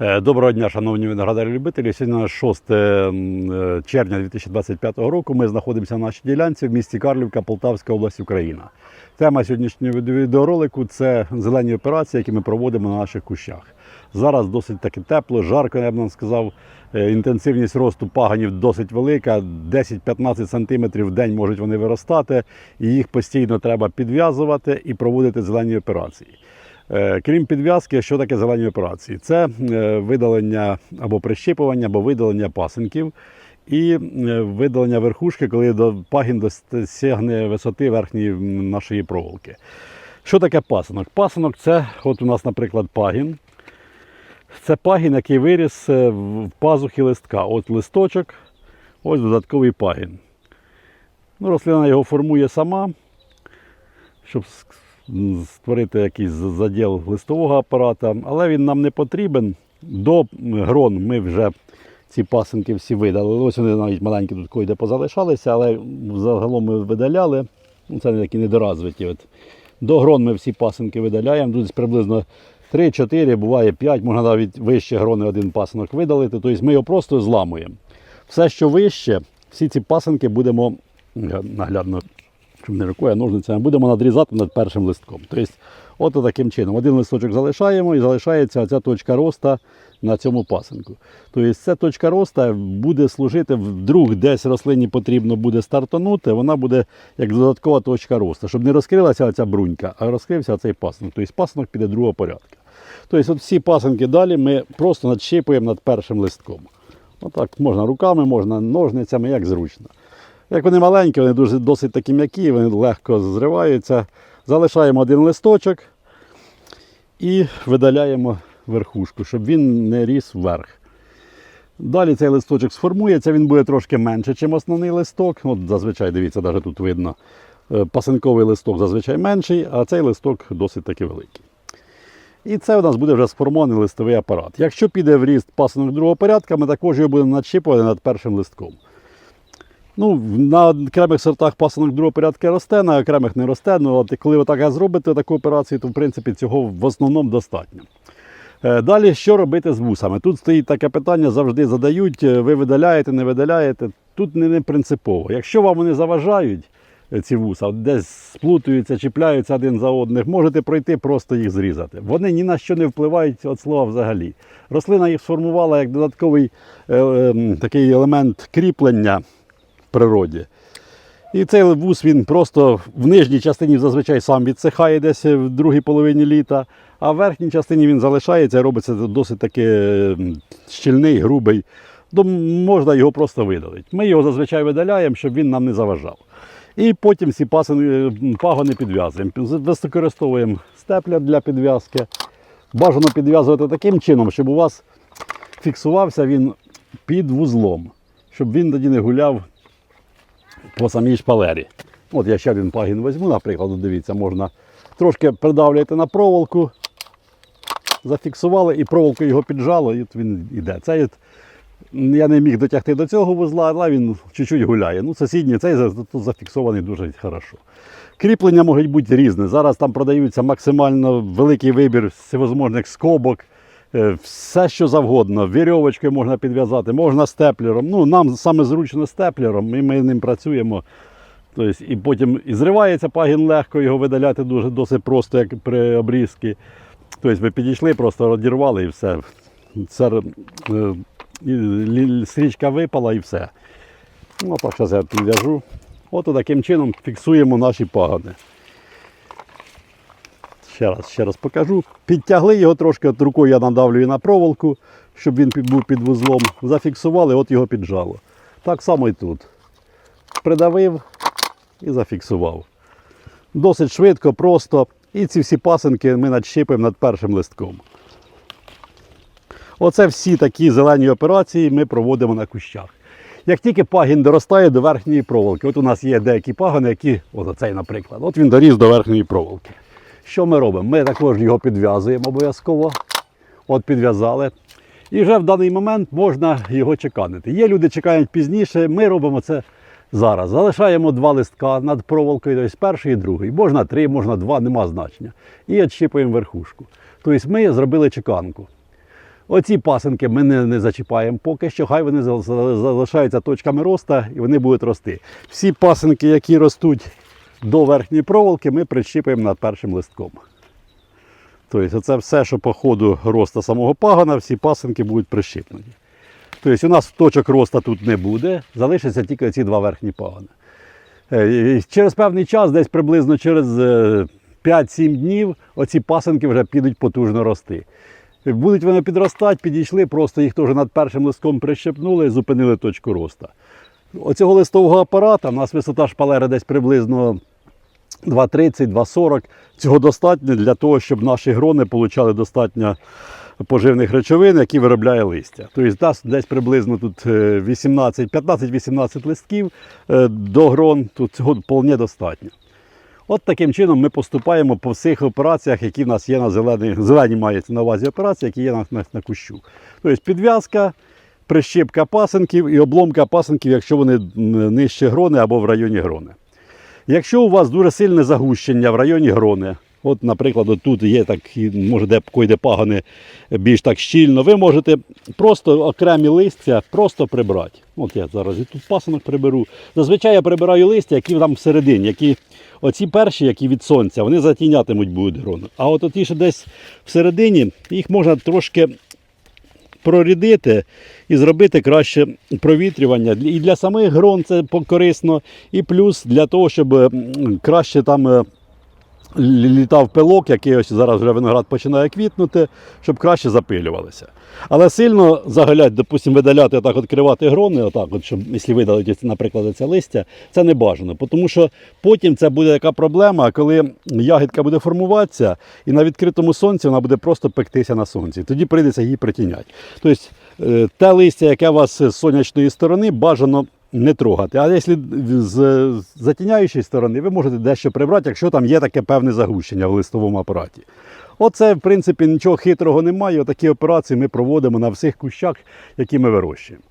Е, Доброго дня, шановні виноградарі-любителі. Сьогодні 6 е, червня 2025 року. Ми знаходимося на нашій ділянці в місті Карлівка, Полтавська область, Україна. Тема сьогоднішнього відеоролику це зелені операції, які ми проводимо на наших кущах. Зараз досить таки тепло, жарко, я б вам сказав. Е, Інтенсивність росту паганів досить велика, 10-15 см в день можуть вони виростати, і їх постійно треба підв'язувати і проводити зелені операції. Е, Крім підв'язки, що таке зелені операції? Це е, видалення або прищіпування, або видалення пасинків і е, видалення верхушки, коли пагін досягне висоти верхньої нашої проволоки. Що таке пасинок? Пасинок це, от у нас, наприклад, пагін. Це пагін, який виріс в пазухи листка. От листочок, ось додатковий пагін. Ну, рослина його формує сама, щоб створити якийсь заділ листового апарата, але він нам не потрібен. До грон ми вже ці пасинки всі видали. Ось вони навіть маленькі тут койде позалишалися, але загалом ми видаляли. Ну, Це такі недоразвиті. От. До грон ми всі пасинки видаляємо. Тут приблизно 3-4, буває 5, можна навіть вище грони один пасинок видалити. Тобто ми його просто зламуємо. Все, що вище, всі ці пасинки будемо наглядно не рукою, а ножницями, будемо надрізати над першим листком. Тобто, от таким чином. Один листочок залишаємо і залишається оця точка роста на цьому пасинку. Тобто ця точка роста буде служити, вдруг десь рослині потрібно буде стартанути, вона буде як додаткова точка росту, щоб не розкрилася ця брунька, а розкрився цей пасинок. Тобто пасинок піде другого порядку. Тобто от всі пасинки далі ми просто надщипуємо над першим листком. Отак можна руками, можна ножницями, як зручно. Як вони маленькі, вони дуже, досить такі м'які, вони легко зриваються. Залишаємо один листочок і видаляємо верхушку, щоб він не ріс вверх. Далі цей листочок сформується, він буде трошки менше, ніж основний листок. От зазвичай, дивіться, навіть тут видно, е, пасинковий листок зазвичай менший, а цей листок досить таки великий. І це у нас буде вже сформований листовий апарат. Якщо піде в ріст пасинок другого порядка, ми також його будемо надщипувати над першим листком. Ну, на окремих сортах пасинок другого порядку росте, на окремих не росте. Ну, от коли ви так зробите таку операцію, то в принципі цього в основному достатньо. Е, Далі, що робити з вусами? Тут стоїть таке питання, завжди задають, е, ви видаляєте, не видаляєте. Тут не, принципово. Якщо вам вони заважають, е, ці вуса, десь сплутуються, чіпляються один за одних, можете пройти, просто їх зрізати. Вони ні на що не впливають від слова взагалі. Рослина їх сформувала як додатковий е, е, такий елемент кріплення природі. І цей вус він просто в нижній частині зазвичай сам відсихає десь в другій половині літа, а в верхній частині він залишається робиться досить таки щільний, грубий. То можна його просто видалити. Ми його зазвичай видаляємо, щоб він нам не заважав. І потім ці пасини, пагони підв'язуємо. Використовуємо степля для підв'язки. Бажано підв'язувати таким чином, щоб у вас фіксувався він під вузлом, щоб він тоді не гуляв по самій шпалері. От я ще один пагін візьму, наприклад, дивіться, можна трошки придавлюєте на проволоку, зафіксували і проволоку його піджало, і от він йде. Цей от, я не міг дотягти до цього вузла, але він чуть-чуть гуляє. Ну, сусідній цей зафіксований дуже хорошо. Кріплення можуть бути різні. Зараз там продаються максимально великий вибір всевозможних скобок, все що завгодно. Вірьовочкою можна підв'язати, можна степлером. Ну, нам саме зручно степлером, і ми ним працюємо. Тобто, і потім і зривається пагін легко, його видаляти дуже досить просто, як при обрізці. Тобто ви підійшли, просто розірвали і все. Це, е, стрічка випала і все. Ну, так зараз я підв'яжу. От таким чином фіксуємо наші пагони. Ще раз, ще раз покажу. Підтягли його трошки, от рукою я надавлюю на проволоку, щоб він був під вузлом. Зафіксували, от його піджало. Так само і тут. Придавив і зафіксував. Досить швидко, просто. І ці всі пасинки ми надщипаємо над першим листком. Оце всі такі зелені операції ми проводимо на кущах. Як тільки пагін доростає до верхньої проволоки, от у нас є деякі пагони, які, от наприклад, от він доріс до верхньої проволоки. Що ми робимо? Ми також його підв'язуємо обов'язково. От підв'язали. І вже в даний момент можна його чеканити. Є люди чекають пізніше, ми робимо це зараз. Залишаємо два листка над проволокою, тобто перший і другий. Можна три, можна два, нема значення. І відщіпуємо верхушку. Тобто ми зробили чеканку. Оці пасинки ми не, не зачіпаємо поки що, хай вони зал- зал- залишаються точками росту і вони будуть рости. Всі пасинки, які ростуть до верхньої проволоки, ми прищіпуємо над першим листком. Тобто це все, що по ходу росту самого пагона, всі пасинки будуть прищіплені. Тобто у нас точок росту тут не буде, залишаться тільки ці два верхні пагони. Е, Через певний час, десь приблизно через е, 5-7 днів, оці пасинки вже підуть потужно рости. Будуть вони підростати, підійшли, просто їх теж над першим листком прищепнули і зупинили точку росту. Оцього листового апарата, у нас висота шпалери десь приблизно 2,30, 2,40. Цього достатньо для того, щоб наші грони отримали достатньо поживних речовин, які виробляє листя. Тобто десь- приблизно тут е, 18, 15-18 листків е, до грон, тут цього вполне достатньо. От таким чином ми поступаємо по всіх операціях, які в нас є на зеленій, зелені мається на увазі операції, які є на, на, на кущу. Тобто підв'язка, прищепка пасенків і обломка пасенків, якщо вони нижче грони або в районі грони. Якщо у вас дуже сильне загущення в районі грони, от, наприклад, от тут є так, може, де койде пагони більш так щільно, ви можете просто окремі листя просто прибрати. От я зараз і тут пасинок приберу. Зазвичай я прибираю листя, які там всередині, які оці перші, які від сонця, вони затінятимуть будуть грону. А от ті, що десь всередині, їх можна трошки прорідити і зробити краще провітрювання. І для самих грон це корисно, і плюс для того, щоб краще там е, літав пилок, який ось зараз вже виноград починає квітнути, щоб краще запилювалися. Але сильно загалять, допустимо, видаляти, отак відкривати грони, отак, от, щоб якщо видалити, наприклад, це листя, це не бажано. Тому що потім це буде така проблема, коли ягідка буде формуватися, і на відкритому сонці вона буде просто пектися на сонці. Тоді прийдеться її притіняти. Тобто е, те листя, яке у вас з сонячної сторони, бажано не трогати. А якщо з затіняючої сторони, ви можете дещо прибрати, якщо там є таке певне загущення в листовому апараті. Оце, в принципі, нічого хитрого немає. Такі операції ми проводимо на всіх кущах, які ми вирощуємо.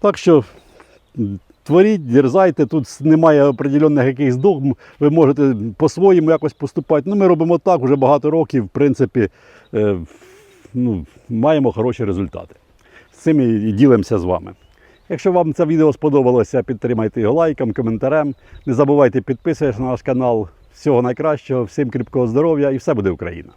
Так що творіть, дерзайте, тут немає определених якихось догм, ви можете по-своєму якось поступати. Ну, ми робимо так вже багато років, в принципі, е, ну, маємо хороші результати. З цим і ділимося з вами. Якщо вам це відео сподобалося, підтримайте його лайком, коментарем. Не забувайте підписуватися на наш канал. Всього найкращого, всім кріпкого здоров'я і все буде Україна!